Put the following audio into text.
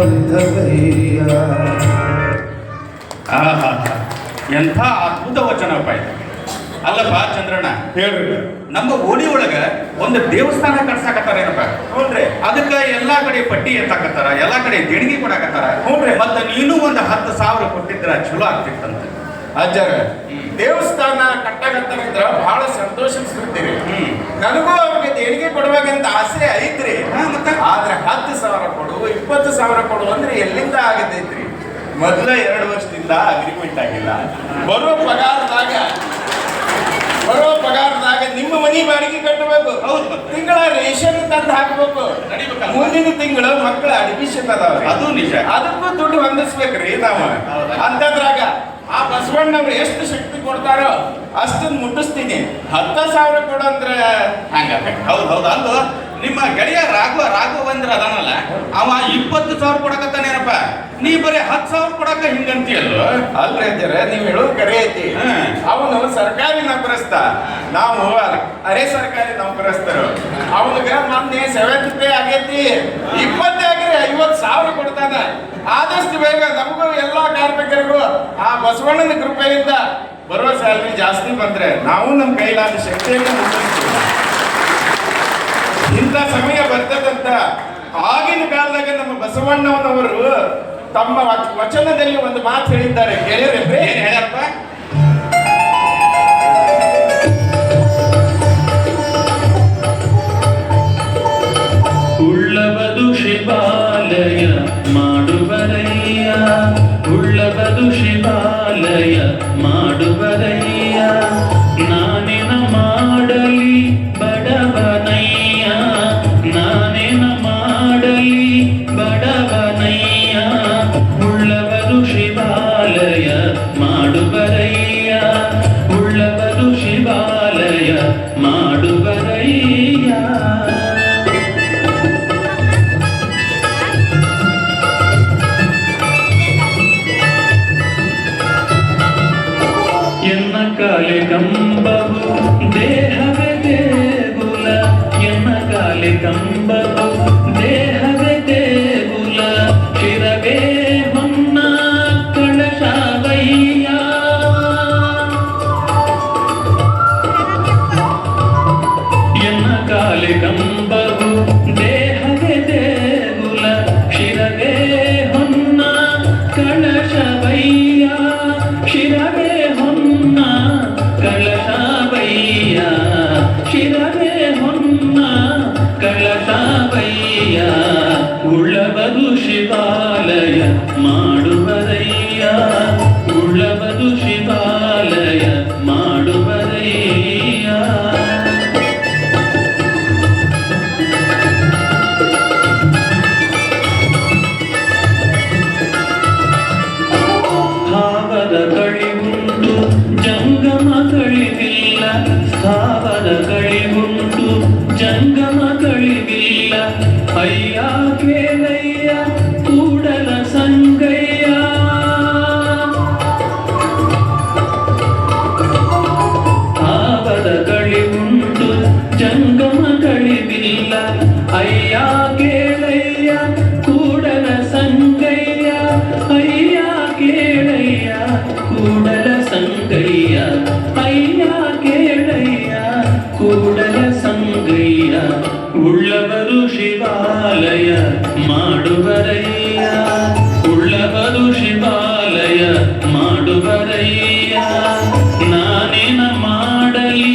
ಒಲಿದವಯ್ಯ ಆಹಾ ಎಂಥ ಅದ್ಭುತ ವಚನಪ್ಪ ಇದು. ಅಲ್ಲಪ್ಪ ಚಂದ್ರಣ್ಣ. ಹೇಳ್ರಿ. ನಮ್ಮ ಓಣಿ ಒಳಗ ಒಂದು ದೇವಸ್ಥಾನ ಕಟ್ಸಾಕತ್ತಾರ ಏನಪ್ಪ? ಹ್ಞೂನ್ರಿ ಅದಕ್ಕೆ ಎಲ್ಲಾ ಕಡೆ ಪಟ್ಟಿ ಎತ್ತಾಕತ್ತಾರ ಎಲ್ಲಾ ಕಡೆ ದೇಣಿಗೆ ಕೊಡಾಕತ್ತಾರ. ಹ್ಞೂನ್ರಿ. ಮತ್ತ ನೀನು ಒಂದು ಹತ್ತು ಸಾವಿರ ಕೊಟ್ಟಿದ್ರ ಚಲೋ ಆಗ್ತಿತ್ತಂತ. ಅಜ್ಜರ ಈ ದೇವಸ್ಥಾನ ಕಟ್ಟಾಕತ್ತಾರ ಬಹಳ ಸಂತೋಷ ಅನ್ಸ್ಬಿಡ್ತೀರಿ. ಹ್ಮ್. ನನಗೂ ಅವ್ರಿಗೆ ದೇಣಿಗೆ ಕೊಡ್ಬೇಕಂತ ಆಸೆ ಐತ್ರಿ. ಮತ್ತೆ? ಕೊಡು ಇಪ್ಪತ್ತು ಸಾವಿರ ಕೊಡು ಅಂದ್ರೆ ಎಲ್ಲಿಂದ ಆಗತೈತ್ರಿ ಮೊದಲ ಎರಡು ವರ್ಷದಿಂದ ಅಗ್ರಿಮೆಂಟ್ ಆಗಿಲ್ಲ. ಬರೋ ಪಗಾರದಾಗ ಬರೋ ಪಗಾರದಾಗ ನಿಮ್ಮ ಮನಿ ಬಾಡಿಗೆ ಕಟ್ಟಬೇಕು. ಹೌದು. ತಿಂಗಳ ರೇಷನ್ ತಂದು ಹಾಕಬೇಕು. ಮುಂದಿನ ತಿಂಗಳ ಮಕ್ಕಳ ಅಡ್ಮಿಷನ್ ಅದಾವ ಅದು ನಿಜ. ಅದಕ್ಕೂ ದುಡ್ಡು ಹೊಂದಿಸ್ಬೇಕ್ರಿ ನಾವು? ಅಂತದ್ರಾಗ ಆ ಬಸವಣ್ಣವ್ರು ಎಷ್ಟು ಶಕ್ತಿ ಕೊಡ್ತಾರೋ ಅಷ್ಟನ್ನ ಮುಟ್ಟಿಸ್ತೀನಿ. ಹತ್ತು ಸಾವಿರ ಕೊಡಂದ್ರೆ ಹಂಗ ಹೌದು ಹೌದು. ಅಲ್ದು ನಿಮ್ಮ ಗೆಳೆಯ ರಾಘವ ರಾಘವೇಂದ್ರ ಅದಾನಲ್ಲ ಅವ ಇಪ್ಪತ್ತು ಸಾವಿರ ಕೊಡಕತ್ತಾನೇನಪ್ಪ ನೀ ಬರೀ ಹತ್ತು ಸಾವಿರ ಕೊಡಕ ಹಿಂಗಂತೀಯಲ್ಲ ಅಲ್ರಿ ಅಂತೀರ ನೀವು ಹೇಳೋದು ಕರೆ ಐತಿ. ಅವನು ಸರ್ಕಾರಿ ನೌಕರಸ್ಥ ನಾವು ಅರೆ- ಸರ್ಕಾರಿ ನೌಕರಸ್ತರು. ಅವನಿಗೆ ಮೊನ್ನೆ ಸೆವೆಂತ್ ಪೇ ಆಗೈತಿ. ಇಪ್ಪತ್ತೇ ಆಗಿರಿ ಐವತ್ತು ಸಾವಿರ ಕೊಡ್ತಾನ. ಆದಷ್ಟು ಬೇಗ ನಮಗೂ ಎಲ್ಲಾ ಕಾರ್ಮಿಕರಿಗೂ ಆ ಬಸವಣ್ಣನ ಕೃಪೆಯಿಂದ ಬರುವ ಸ್ಯಾಲ್ರಿ ಜಾಸ್ತಿ ಬಂದ್ರೆ ನಾವು ನಮ್ಮ ಕೈಲಾದ ಶಕ್ತಿಯನ್ನು ಇಂಥ ಸಮಯ ಬರ್ತದಂತ ಆಗಿನ ಕಾಲದಾಗ ನಮ್ಮ ಬಸವಣ್ಣನವರು ತಮ್ಮ ವಚ- ವಚನದಲ್ಲಿ ಒಂದು ಮಾತು ಹೇಳಿದ್ದಾರೆ. ಕೇಳಿರೇನ್ರಿ ಏನ್ ಕಾಲೆ ಕಂಬವು ದೇಹವೇ ದೇಗುಲ ಎನ್ನ ಕಾಲೆ ಉಳ್ಳಬದು ಶಿವಾಲಯ ಮಾಡುವರಯ್ಯ. ಉಳ್ಳವನು ಶಿವಾಲಯ ಮಾಡುವರಯ್ಯ. ಭಾವದ ಕಳಿ ಉಂಟು ಜಂಗಮ ಸ್ಥಾವರ ಕೂಡಲ ಸಂಗಯ್ಯ ಉಳ್ಳವರು ಶಿವಾಲಯ ಮಾಡುವರಯ್ಯ.